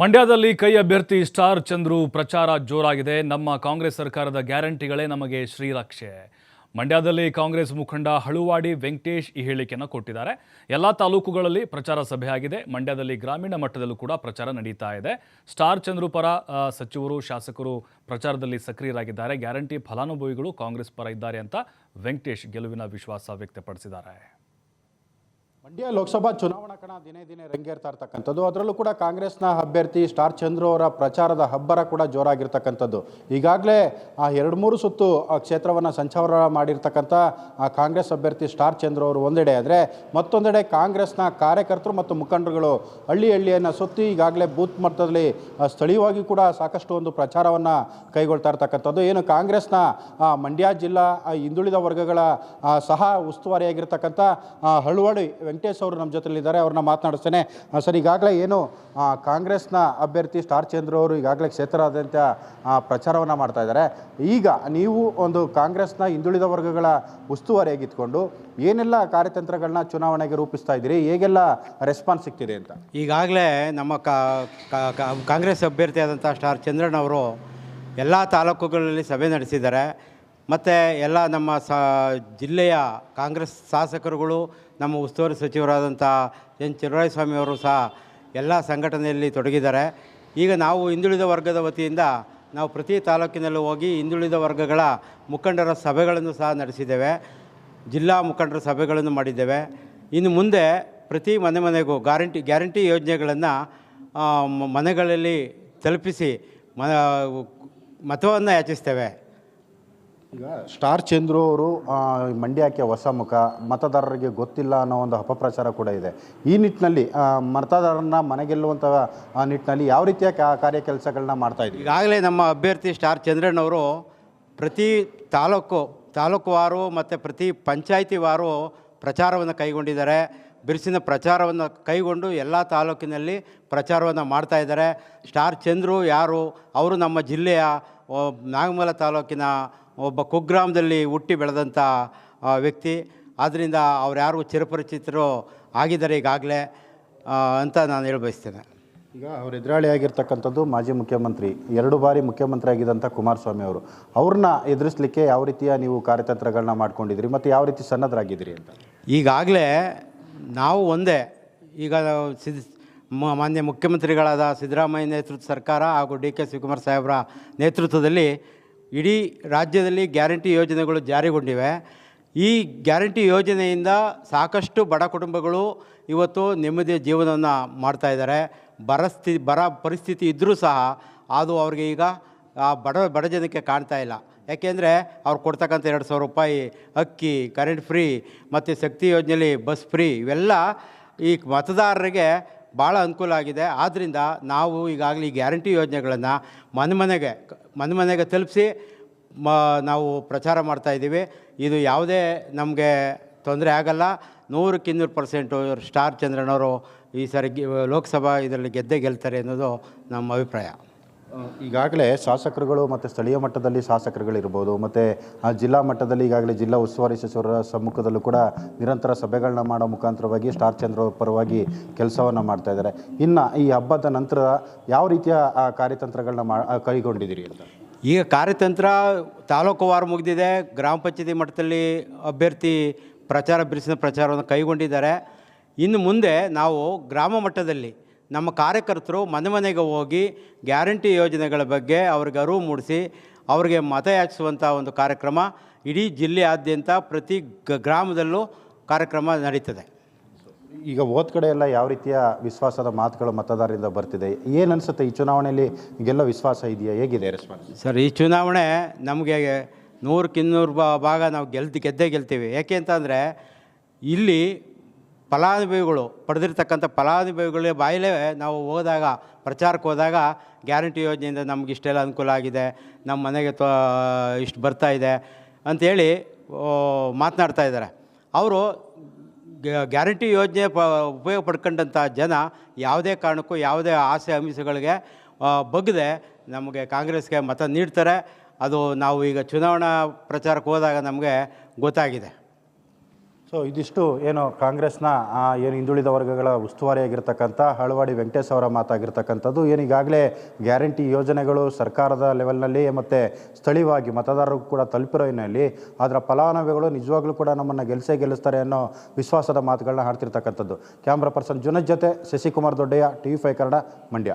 ಮಂಡ್ಯದಲ್ಲಿ ಕೈ ಅಭ್ಯರ್ಥಿ ಸ್ಟಾರ್ ಚಂದ್ರು ಪ್ರಚಾರ ಜೋರಾಗಿದೆ. ನಮ್ಮ ಕಾಂಗ್ರೆಸ್ ಸರ್ಕಾರದ ಗ್ಯಾರಂಟಿಗಳೇ ನಮಗೆ ಶ್ರೀರಕ್ಷೆ. ಮಂಡ್ಯದಲ್ಲಿ ಕಾಂಗ್ರೆಸ್ ಮುಖಂಡ ಹಳುವಾಡಿ ವೆಂಕಟೇಶ್ ಈ ಹೇಳಿಕೆಯನ್ನು ಕೊಟ್ಟಿದ್ದಾರೆ. ಎಲ್ಲ ತಾಲೂಕುಗಳಲ್ಲಿ ಪ್ರಚಾರ ಸಭೆ ಆಗಿದೆ. ಮಂಡ್ಯದಲ್ಲಿ ಗ್ರಾಮೀಣ ಮಟ್ಟದಲ್ಲೂ ಕೂಡ ಪ್ರಚಾರ ನಡೀತಾ ಇದೆ. ಸ್ಟಾರ್ ಚಂದ್ರು ಪರ ಸಚಿವರು, ಶಾಸಕರು ಪ್ರಚಾರದಲ್ಲಿ ಸಕ್ರಿಯರಾಗಿದ್ದಾರೆ. ಗ್ಯಾರಂಟಿ ಫಲಾನುಭವಿಗಳು ಕಾಂಗ್ರೆಸ್ ಪರ ಇದ್ದಾರೆ ಅಂತ ವೆಂಕಟೇಶ್ ಗೆಲುವಿನ ವಿಶ್ವಾಸ ವ್ಯಕ್ತಪಡಿಸಿದ್ದಾರೆ. ಮಂಡ್ಯ ಲೋಕಸಭಾ ಚುನಾವಣಾ ಕಣ ದಿನೇ ದಿನೇ ರಂಗೇರ್ತಾ ಇರ್ತಕ್ಕಂಥದ್ದು. ಅದರಲ್ಲೂ ಕೂಡ ಕಾಂಗ್ರೆಸ್ನ ಅಭ್ಯರ್ಥಿ ಸ್ಟಾರ್ ಚಂದ್ರು ಅವರ ಪ್ರಚಾರದ ಹಬ್ಬರ ಕೂಡ ಜೋರಾಗಿರ್ತಕ್ಕಂಥದ್ದು. ಈಗಾಗಲೇ ಆ ಎರಡು ಮೂರು ಸುತ್ತು ಆ ಕ್ಷೇತ್ರವನ್ನು ಸಂಚಾರ ಮಾಡಿರ್ತಕ್ಕಂಥ ಆ ಕಾಂಗ್ರೆಸ್ ಅಭ್ಯರ್ಥಿ ಸ್ಟಾರ್ ಚಂದ್ರು ಅವರು ಒಂದೆಡೆ ಆದರೆ ಮತ್ತೊಂದೆಡೆ ಕಾಂಗ್ರೆಸ್ನ ಕಾರ್ಯಕರ್ತರು ಮತ್ತು ಮುಖಂಡರುಗಳು ಹಳ್ಳಿ ಹಳ್ಳಿಯನ್ನು ಸುತ್ತಿ ಈಗಾಗಲೇ ಬೂತ್ ಮಟ್ಟದಲ್ಲಿ ಸ್ಥಳೀಯವಾಗಿ ಕೂಡ ಸಾಕಷ್ಟು ಒಂದು ಪ್ರಚಾರವನ್ನು ಕೈಗೊಳ್ತಾ ಇರ್ತಕ್ಕಂಥದ್ದು. ಏನು ಕಾಂಗ್ರೆಸ್ನ ಮಂಡ್ಯ ಜಿಲ್ಲಾ ಹಿಂದುಳಿದ ವರ್ಗಗಳ ಸಹ ಉಸ್ತುವಾರಿಯಾಗಿರ್ತಕ್ಕಂಥ ಆ, ಹಳುವಾಡಿ ವೆಂಕಟೇಶ್ ಅವರು ನಮ್ಮ ಜೊತೆಲಿದ್ದಾರೆ, ಅವ್ರನ್ನ ಮಾತನಾಡಿಸ್ತೇನೆ. ಸರ್, ಈಗಾಗಲೇ ಏನು ಕಾಂಗ್ರೆಸ್ನ ಅಭ್ಯರ್ಥಿ ಸ್ಟಾರ್ ಚಂದ್ರ ಅವರು ಈಗಾಗಲೇ ಕ್ಷೇತ್ರಾದ್ಯಂತ ಪ್ರಚಾರವನ್ನು ಮಾಡ್ತಾ ಇದ್ದಾರೆ. ಈಗ ನೀವು ಒಂದು ಕಾಂಗ್ರೆಸ್ನ ಹಿಂದುಳಿದ ವರ್ಗಗಳ ಉಸ್ತುವಾರಿಯಾಗಿತ್ಕೊಂಡು ಏನೆಲ್ಲ ಕಾರ್ಯತಂತ್ರಗಳನ್ನ ಚುನಾವಣೆಗೆ ರೂಪಿಸ್ತಾ ಇದ್ದೀರಿ, ಹೇಗೆಲ್ಲ ರೆಸ್ಪಾನ್ಸ್ ಸಿಗ್ತಿದೆ ಅಂತ? ಈಗಾಗಲೇ ನಮ್ಮ ಕಾಂಗ್ರೆಸ್ ಅಭ್ಯರ್ಥಿಯಾದಂಥ ಸ್ಟಾರ್ ಚಂದ್ರನ್ ಅವರು ಎಲ್ಲ ತಾಲೂಕುಗಳಲ್ಲಿ ಸಭೆ ನಡೆಸಿದ್ದಾರೆ. ಮತ್ತು ಎಲ್ಲ ನಮ್ಮ ಸ, ಜಿಲ್ಲೆಯ ಕಾಂಗ್ರೆಸ್ ಶಾಸಕರುಗಳು, ನಮ್ಮ ಉಸ್ತುವಾರಿ ಸಚಿವರಾದಂಥ ಎನ್ ಅವರು ಸಹ ಎಲ್ಲ ಸಂಘಟನೆಯಲ್ಲಿ ತೊಡಗಿದ್ದಾರೆ. ಈಗ ನಾವು ಹಿಂದುಳಿದ ವರ್ಗದ ವತಿಯಿಂದ ನಾವು ಪ್ರತಿ ತಾಲೂಕಿನಲ್ಲೂ ಹೋಗಿ ಹಿಂದುಳಿದ ವರ್ಗಗಳ ಮುಖಂಡರ ಸಭೆಗಳನ್ನು ಸಹ ನಡೆಸಿದ್ದೇವೆ. ಜಿಲ್ಲಾ ಮುಖಂಡರ ಸಭೆಗಳನ್ನು ಮಾಡಿದ್ದೇವೆ. ಇನ್ನು ಮುಂದೆ ಪ್ರತಿ ಮನೆ ಮನೆಗೂ ಗ್ಯಾರಂಟಿ ಗ್ಯಾರಂಟಿ ಯೋಜನೆಗಳನ್ನು ಮನೆಗಳಲ್ಲಿ ತಲುಪಿಸಿ ಮತವನ್ನು ಯಾಚಿಸ್ತೇವೆ. ಈಗ ಸ್ಟಾರ್ ಚಂದ್ರು ಅವರು ಮಂಡ್ಯಕ್ಕೆ ಹೊಸ ಮುಖ, ಮತದಾರರಿಗೆ ಗೊತ್ತಿಲ್ಲ ಅನ್ನೋ ಒಂದು ಅಪಪ್ರಚಾರ ಕೂಡ ಇದೆ. ಈ ನಿಟ್ಟಿನಲ್ಲಿ ಮತದಾರರನ್ನ ಮನೆಗೆಲ್ಲುವಂಥ ಆ, ನಿಟ್ಟಿನಲ್ಲಿ ಯಾವ ರೀತಿಯ ಕಾರ್ಯ ಕೆಲಸಗಳನ್ನ ಮಾಡ್ತಾ ಇದ್ದೀವಿ ಈಗಾಗಲೇ ನಮ್ಮ ಅಭ್ಯರ್ಥಿ ಸ್ಟಾರ್ ಚಂದ್ರಣ್ಣವರು ಪ್ರತಿ ತಾಲೂಕು ತಾಲೂಕುವಾರು ಮತ್ತು ಪ್ರತಿ ಪಂಚಾಯಿತಿ ವಾರು ಪ್ರಚಾರವನ್ನು ಕೈಗೊಂಡಿದ್ದಾರೆ. ಬಿರುಸಿನ ಪ್ರಚಾರವನ್ನು ಕೈಗೊಂಡು ಎಲ್ಲ ತಾಲೂಕಿನಲ್ಲಿ ಪ್ರಚಾರವನ್ನು ಮಾಡ್ತಾ ಇದ್ದಾರೆ. ಸ್ಟಾರ್ ಚಂದ್ರು ಯಾರು? ಅವರು ನಮ್ಮ ಜಿಲ್ಲೆಯ ನಾಗಮಲ ತಾಲೂಕಿನ ಒಬ್ಬ ಕುಗ್ರಾಮದಲ್ಲಿ ಹುಟ್ಟಿ ಬೆಳೆದಂಥ ವ್ಯಕ್ತಿ. ಆದ್ದರಿಂದ ಅವ್ರು ಯಾರು ಚಿರಪರಿಚಿತರು ಆಗಿದ್ದಾರೆ ಈಗಾಗಲೇ ಅಂತ ನಾನು ಹೇಳ ಬಯಸ್ತೇನೆ ಈಗ ಅವ್ರ ಎದುರಾಳಿ ಆಗಿರ್ತಕ್ಕಂಥದ್ದು ಮಾಜಿ ಮುಖ್ಯಮಂತ್ರಿ ಎರಡು ಬಾರಿ ಮುಖ್ಯಮಂತ್ರಿ ಆಗಿದ್ದಂಥ ಕುಮಾರಸ್ವಾಮಿ ಅವರು. ಅವ್ರನ್ನ ಎದುರಿಸಲಿಕ್ಕೆ ಯಾವ ರೀತಿಯ ನೀವು ಕಾರ್ಯತಂತ್ರಗಳನ್ನ ಮಾಡ್ಕೊಂಡಿದ್ದೀರಿ ಮತ್ತು ಯಾವ ರೀತಿ ಸನ್ನದ್ಧರಾಗಿದ್ದೀರಿ ಅಂತ? ಈಗಾಗಲೇ ನಾವು ಒಂದೇ ಈಗ ಸಿದ್ ಮಾನ್ಯ ಮುಖ್ಯಮಂತ್ರಿಗಳಾದ ಸಿದ್ದರಾಮಯ್ಯ ನೇತೃತ್ವ ಸರ್ಕಾರ ಹಾಗೂ ಡಿ ಕೆ ಶಿವಕುಮಾರ್ ಸಾಹೇಬರ ನೇತೃತ್ವದಲ್ಲಿ ಇಡೀ ರಾಜ್ಯದಲ್ಲಿ ಗ್ಯಾರಂಟಿ ಯೋಜನೆಗಳು ಜಾರಿಗೊಂಡಿವೆ. ಈ ಗ್ಯಾರಂಟಿ ಯೋಜನೆಯಿಂದ ಸಾಕಷ್ಟು ಬಡ ಕುಟುಂಬಗಳು ಇವತ್ತು ನೆಮ್ಮದಿಯ ಜೀವನವನ್ನು ಮಾಡ್ತಾ ಇದ್ದಾರೆ. ಬರ ಸ್ಥಿ ಬರ ಪರಿಸ್ಥಿತಿ ಇದ್ದರೂ ಸಹ ಅದು ಅವ್ರಿಗೆ ಈಗ, ಆ ಬಡ ಬಡ ಜನಕ್ಕೆ ಕಾಣ್ತಾ ಇಲ್ಲ. ಯಾಕೆಂದರೆ ಅವ್ರು ಕೊಡ್ತಕ್ಕಂಥ ಎರಡು ಸಾವಿರ ರೂಪಾಯಿ, ಅಕ್ಕಿ ಕರೆಂಟ್ ಫ್ರೀ ಮತ್ತು ಶಕ್ತಿ ಯೋಜನೆಯಲ್ಲಿ ಬಸ್ ಫ್ರೀ ಇವೆಲ್ಲ ಈ ಮತದಾರರಿಗೆ ಭಾಳ ಅನುಕೂಲ ಆಗಿದೆ. ಆದ್ದರಿಂದ ನಾವು ಈಗಾಗಲೇ ಗ್ಯಾರಂಟಿ ಯೋಜನೆಗಳನ್ನು ಮನೆ ಮನೆಗೆ ಮನೆ ಮನೆಗೆ ತಲುಪಿಸಿ ಮ, ನಾವು ಪ್ರಚಾರ ಮಾಡ್ತಾಯಿದ್ದೀವಿ ಇದು ಯಾವುದೇ ನಮಗೆ ತೊಂದರೆ ಆಗಲ್ಲ. ನೂರಕ್ಕೆ ಇನ್ನೂರು ಪರ್ಸೆಂಟು ಸ್ಟಾರ್ ಚಂದ್ರನವರು ಈ ಸಾರಿ ಲೋಕಸಭಾ ಇದರಲ್ಲಿ ಗೆದ್ದೇ ಗೆಲ್ತಾರೆ ಅನ್ನೋದು ನಮ್ಮ ಅಭಿಪ್ರಾಯ. ಈಗಾಗಲೇ ಶಾಸಕರುಗಳು ಮತ್ತು ಸ್ಥಳೀಯ ಮಟ್ಟದಲ್ಲಿ ಶಾಸಕರುಗಳಿರ್ಬೋದು, ಮತ್ತು ಆ ಜಿಲ್ಲಾ ಮಟ್ಟದಲ್ಲಿ ಈಗಾಗಲೇ ಜಿಲ್ಲಾ ಉಸ್ತುವಾರಿ ಸಚಿವರ ಸಮ್ಮುಖದಲ್ಲೂ ಕೂಡ ನಿರಂತರ ಸಭೆಗಳನ್ನ ಮಾಡೋ ಮುಖಾಂತರವಾಗಿ ಸ್ಟಾರ್ ಚಂದ್ರ ಪರವಾಗಿ ಕೆಲಸವನ್ನು ಮಾಡ್ತಾ ಇದ್ದಾರೆ. ಇನ್ನು ಈ ಹಬ್ಬದ ನಂತರ ಯಾವ ರೀತಿಯ ಕಾರ್ಯತಂತ್ರಗಳನ್ನ ಮಾ ಕೈಗೊಂಡಿದ್ದೀರಿ ಅಂತ? ಈಗ ಕಾರ್ಯತಂತ್ರ ತಾಲೂಕು ತಾಲೂಕುವಾರು ಮುಗಿದಿದೆ. ಗ್ರಾಮ ಪಂಚಾಯತಿ ಮಟ್ಟದಲ್ಲಿ ಅಭ್ಯರ್ಥಿ ಪ್ರಚಾರ ಬಿರುಸಿನ ಪ್ರಚಾರವನ್ನು ಕೈಗೊಂಡಿದ್ದಾರೆ. ಇನ್ನು ಮುಂದೆ ನಾವು ಗ್ರಾಮ ಮಟ್ಟದಲ್ಲಿ ನಮ್ಮ ಕಾರ್ಯಕರ್ತರು ಮನೆ ಮನೆಗೆ ಹೋಗಿ ಗ್ಯಾರಂಟಿ ಯೋಜನೆಗಳ ಬಗ್ಗೆ ಅವ್ರಿಗೆ ಅರಿವು ಮೂಡಿಸಿ ಅವರಿಗೆ ಮತ ಯಾಚಿಸುವಂಥ ಒಂದು ಕಾರ್ಯಕ್ರಮ ಇಡೀ ಜಿಲ್ಲೆಯಾದ್ಯಂತ ಪ್ರತಿ ಗ- ಗ್ರಾಮದಲ್ಲೂ ಕಾರ್ಯಕ್ರಮ ನಡೀತದೆ. ಈಗ ಹೋದ ಕಡೆ ಎಲ್ಲ ಯಾವ ರೀತಿಯ ವಿಶ್ವಾಸದ ಮಾತುಗಳು ಮತದಾರರಿಂದ ಬರ್ತಿದೆ? ಏನು ಅನಿಸುತ್ತೆ ಈ ಚುನಾವಣೆಯಲ್ಲಿ? ಈಗೆಲ್ಲ ವಿಶ್ವಾಸ ಇದೆಯಾ? ಹೇಗಿದೆ ರೆಸ್ಪಾನ್ಸ್ ಸರ್ ಈ ಚುನಾವಣೆ ನಮಗೆ ನೂರಕ್ಕಿನ್ನೂರು ಬಾ- ಭಾಗ ನಾವು ಗೆಲ್ತಿ ಗೆದ್ದೇ ಗೆಲ್ತೀವಿ. ಯಾಕೆ ಅಂತಂದರೆ ಇಲ್ಲಿ ಫಲಾನುಭವಿಗಳು ಪಡೆದಿರ್ತಕ್ಕಂಥ ಫಲಾನುಭವಿಗಳ ಬಾಯಲ್ಲೇ ನಾವು ಹೋದಾಗ ಪ್ರಚಾರಕ್ಕೆ ಹೋದಾಗ ಗ್ಯಾರಂಟಿ ಯೋಜನೆಯಿಂದ ನಮ್ಗೆ ಇಷ್ಟೆಲ್ಲ ಅನುಕೂಲ ಆಗಿದೆ ನಮ್ಮ ಮನೆಗೆ ತೋ ಇಷ್ಟು ಬರ್ತಾ ಇದೆ ಅಂಥೇಳಿ ಮಾತನಾಡ್ತಾ ಇದ್ದಾರೆ. ಅವರು ಗ್ಯಾರಂಟಿ ಯೋಜನೆ ಪ ಉಪಯೋಗ ಪಡ್ಕೊಂಡಂಥ ಜನ ಯಾವುದೇ ಕಾರಣಕ್ಕೂ ಯಾವುದೇ ಆಸೆ ಆ, ಬಗ್ಗದೆ ನಮಗೆ ಕಾಂಗ್ರೆಸ್ಗೆ ಮತ ನೀಡ್ತಾರೆ. ಅದು ನಾವು ಈಗ ಚುನಾವಣಾ ಪ್ರಚಾರಕ್ಕೆ ಹೋದಾಗ ನಮಗೆ ಗೊತ್ತಾಗಿದೆ. ಸೊ ಇದಿಷ್ಟು ಏನು ಕಾಂಗ್ರೆಸ್ನ ಏನು ಹಿಂದುಳಿದ ವರ್ಗಗಳ ಉಸ್ತುವಾರಿಯಾಗಿರ್ತಕ್ಕಂಥ ಹಳವಾಡಿ ವೆಂಕಟೇಶ್ ಅವರ ಮಾತಾಗಿರ್ತಕ್ಕಂಥದ್ದು. ಏನು ಈಗಾಗಲೇ ಗ್ಯಾರಂಟಿ ಯೋಜನೆಗಳು ಸರ್ಕಾರದ ಲೆವೆಲ್ನಲ್ಲಿ ಮತ್ತು ಸ್ಥಳೀಯವಾಗಿ ಮತದಾರರು ಕೂಡ ತಲುಪಿರೋ ಹಿನ್ನೆಲೆಯಲ್ಲಿ ಅದರ ಫಲಾನುಭವಿಗಳು ನಿಜವಾಗ್ಲೂ ಕೂಡ ನಮ್ಮನ್ನು ಗೆಲ್ಸೇ ಗೆಲ್ಲಿಸ್ತಾರೆ ಅನ್ನೋ ವಿಶ್ವಾಸದ ಮಾತುಗಳನ್ನ ಹಾಡ್ತಿರ್ತಕ್ಕಂಥದ್ದು. ಕ್ಯಾಮ್ರಾ ಪರ್ಸನ್ ಜುನಜ್ ಜೊತೆ Shashikumar Doddaiah T V five Kannada, Mandya.